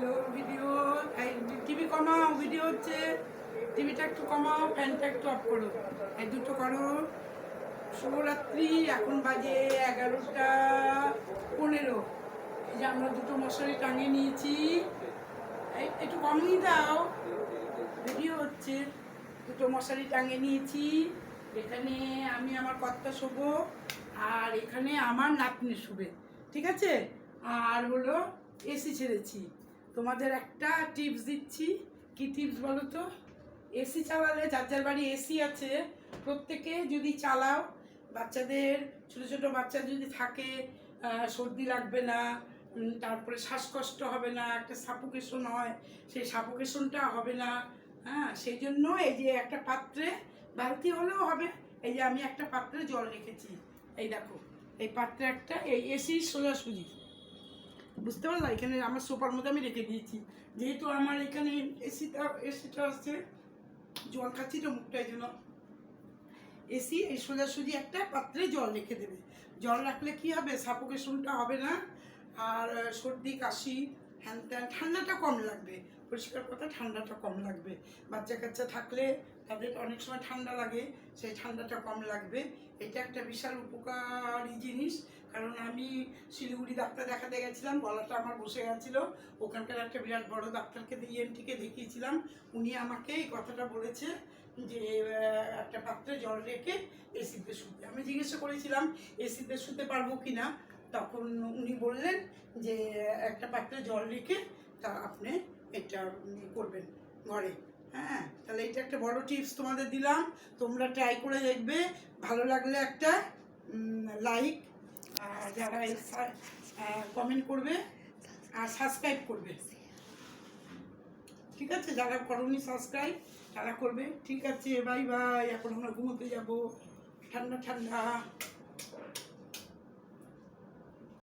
Hello, video TV কমাও, video হচ্ছে, টিভিটা একটু কমাও, ফ্যানটা একটু অফ করো। এই দুটো করো। শুভরাত্রি, এখন বাজে এগারোটা পনেরো। এই যে আমরা দুটো মশারি টাঙিয়ে নিয়েছি। একটু কমিয়ে দাও। ভিডিও হচ্ছে, দুটো মশারি টাঙিয়ে নিয়েছি। এখানে আমি আমার কর্তা শোবো আর এখানে আমার নাতনি শুবে ঠিক আছে? আর হলো এসি ছেড়েছি। তোমাদের একটা টিপস দিচ্ছি। কি টিপস বলো তো? এসি চালালে যার যার বাড়ি এসি আছে, প্রত্যেকে যদি চালাও, বাচ্চাদের, ছোট ছোট বাচ্চা যদি থাকে সর্দি লাগবে না তারপরে শ্বাসকষ্ট হবে না, একটা সাপোকেশন হয়, সেই সাপোকেশনটা হবে না হ্যাঁ সেই জন্য এই যে একটা পাত্রে বালতি হলেও হবে, এই যে আমি একটা পাত্রে জল রেখেছি, এই দেখো, এই পাত্রে একটা, এই এসি সোজাসুজি। বুঝতে পারলা এখানে আমার সোফার মধ্যে আমি রেখে দিয়েছি। যেহেতু আমার এখানে এসিটা এসিটা আছে, জল খাচ্ছি তো মুখটা এই জন্য। এসি এই সোজাসুজি একটা পাত্রে জল রেখে দেবে। জল রাখলে কি হবে? সাপোকেশনটা হবে না। আর সর্দি, কাশি হ্যান ত্যান ঠান্ডাটা কম লাগবে। পরিষ্কার কথা, ঠান্ডাটা কম লাগবে। বাচ্চা কাচ্চা থাকলে তাদের অনেক সময় ঠান্ডা লাগে, সেই ঠান্ডাটা কম লাগবে। এটা একটা বিশাল উপকারী জিনিস। কারণ আমি শিলিগুড়ি ডাক্তার দেখাতে গেছিলাম, গলাটা আমার বসে গেছিল। ওখানকার একটা বিরাট বড় ডাক্তারকে ইএনটিকে দেখিয়েছিলাম। উনি আমাকে এই কথাটা বলেছে যে একটা পাত্রে জল রেখে এসিতে শুতে। আমি জিজ্ঞাসা করেছিলাম, এসিতে শুতে পারব কি না তখন উনি বললেন যে, একটা পাত্রে জল রেখে তা আপনি এটা করবেন ঘরে। হ্যাঁ তাহলে এটা একটা বড় টিপস তোমাদের দিলাম। তোমরা ট্রাই করে দেখবে। ভালো লাগলে একটা লাইক আর যারা কমেন্ট করবে আর সাবস্ক্রাইব করবে। ঠিক আছে? যারা করনি সাবস্ক্রাইব তারা করবে। ঠিক আছে বাই বাই এখন আমরা ঘুমোতে যাব। ঠান্ডা ঠান্ডা।